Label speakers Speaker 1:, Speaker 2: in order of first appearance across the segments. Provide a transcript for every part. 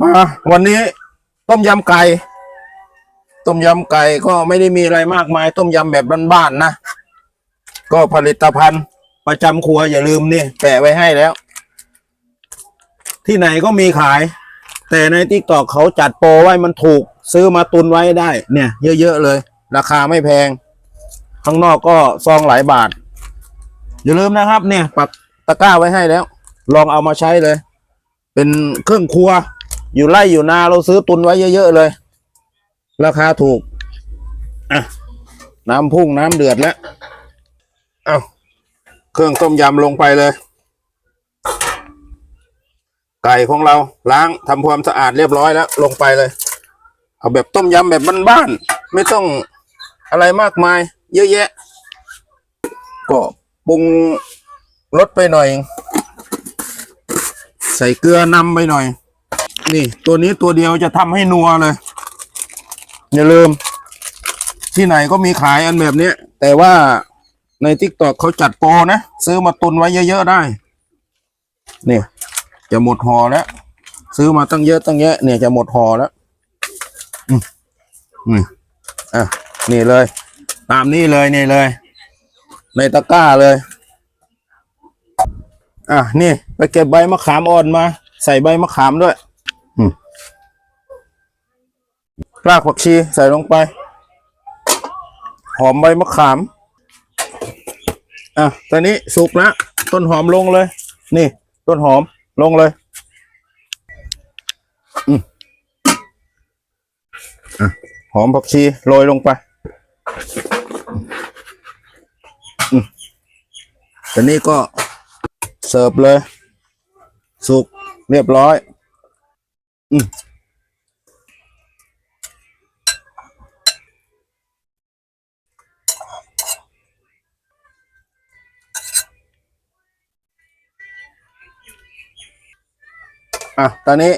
Speaker 1: มาวันนี้ต้มยำไก่ ต้มยำไก่ก็ไม่ได้มีอะไรมากมาย ต้มยำแบบบ้านๆนะ ก็ผลิตภัณฑ์ประจำครัวอย่าลืมนี่แปะไว้ให้แล้ว ที่ไหนก็มีขาย แต่ในทิกตอกเขาจัดโปรไว้มันถูก ซื้อมาตุนไว้ได้ เนี่ย เยอะๆเลย ราคาไม่แพง ข้างนอกก็ซองหลายบาท อย่าลืมนะครับ เนี่ย ปักตะกร้าไว้ให้แล้ว ลองเอามาใช้เลย เป็นเครื่องครัว อยู่ไร่อยู่นาเราซื้อตุนไว้เยอะๆเลย ราคาถูกอะน้ำพุ่งน้ำเดือดแล้วเอาเครื่องต้มยำลงไปเลย ไก่ของเราล้างทำความสะอาดเรียบร้อยแล้ว ลงไปเลย เอาแบบต้มยำแบบบ้านๆไม่ต้องอะไรมากมาย เยอะแยะ ก็ปรุงรสไปหน่อย ใส่เกลือนำไปหน่อย นี่ ตัวนี้ตัวเดียวจะทำให้นัวเลย อย่าลืม ที่ไหนก็มีขายอันแบบเนี้ยแต่ว่าในทิกตอกเขาจัดโปรนะ ซื้อมาตุนไว้เยอะๆได้ เนี่ย จะหมดห่อแล้ว ซื้อมาตั้งเยอะตั้งแยะ เนี่ยจะหมดห่อแล้วอืมนี่อะนี่เลย ตามนี้เลยนี่เลย ในตะกร้าเลย อะนี่ ไปเก็บใบมะขามอ่อนมา ใส่ใบมะขามด้วย รากผักชีใส่ลงไป หอมใบมะขาม อะ ตอนนี้สุกแล้วต้นหอมลงเลย นี่ ต้นหอมลงเลยอืมอะหอมผักชีโรยลงไปอืมตอนนี้ก็เสิร์ฟเลย สุกเรียบร้อย อืม อะตอนนี้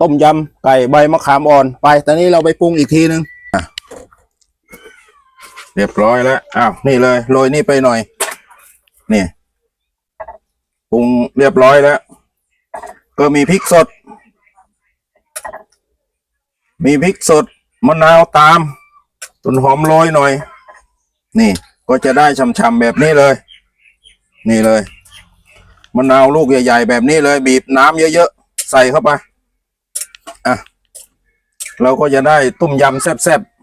Speaker 1: ต้มยำไก่ใบมะขามอ่อน ไปตอนนี้เราไปปรุงอีกทีนึงอะเรียบร้อยแล้วอ้าวนี่เลยโรยนี่ไปหน่อย นี่ปรุงเรียบร้อยแล้ว ก็มีพริกสด มีพริกสดมะนาวตามต้นหอมโรยหน่อย นี่ก็จะได้ช่ำๆแบบนี้เลย นี่เลยมะนาวลูกใหญ่ ๆ แบบนี้เลย บีบน้ำเยอะๆ ใส่เข้าไป อะ เราก็จะได้ต้มยำแซ่บๆ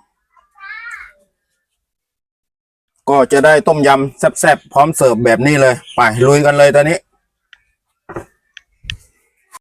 Speaker 1: ก็จะได้ต้มยำแซ่บๆ พร้อมเสิร์ฟแบบนี้เลย ไปลุยกันเลยตอนนี้